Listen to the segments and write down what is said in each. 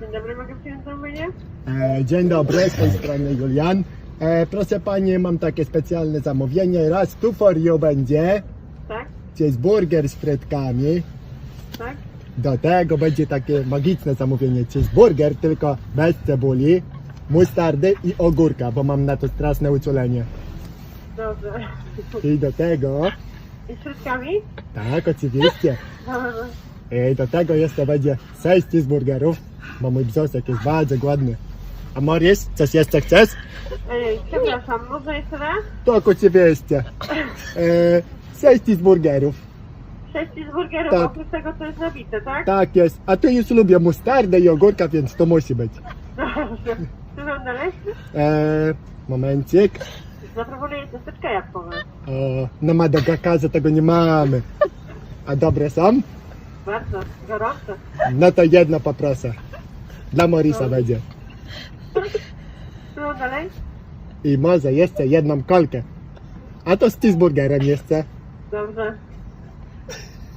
Dzień dobry, mogę przyjąć zamówienie? E, dzień dobry, z tej strony Julian. E, proszę Panie, mam takie specjalne zamówienie. Raz tu for you będzie. Tak, Gdzie jest burger z frytkami. tak. Do tego będzie takie magiczne zamówienie. Cheeseburger, tylko bez cebuli, mustardy i ogórka, bo mam na to straszne uczulenie. Dobrze. I do tego, I z frytkami? tak oczywiście, Dobrze. i do tego jeszcze będzie 6 cheeseburgerów, bo mój brzosek jest bardzo głodny. A Morris, coś jeszcze chcesz? Ej, przepraszam, można jeszcze raz? Tak, oczywiście. E, 6 cheeseburgerów. Sześć cheeseburgerów, Tak. oprócz tego co jest nabite, tak? Tak jest. A ty już lubię mustardę i ogórka, więc to musi być. Dobrze. Co mam dalej? Eee, momencik. Zaproponuję ciasteczka jabłkowe. O, na Madagaskarze tego nie mamy. A dobre są? Bardzo gorące. No to jedno poproszę. Dla Morisa będzie. Co mam dalej? I może jeszcze jedną kolkę. A to z cheeseburgerem jeszcze. Dobrze.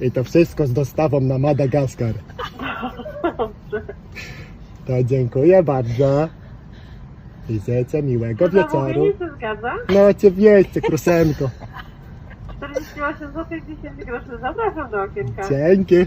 I to wszystko z dostawą na Madagaskar. Dobrze. To dziękuję bardzo. I życzę miłego wieczoru. Zamówienie się zgadza? No oczywiście, krusenko. 48 zł 10 groszy. Zapraszam do okienka. Dzięki.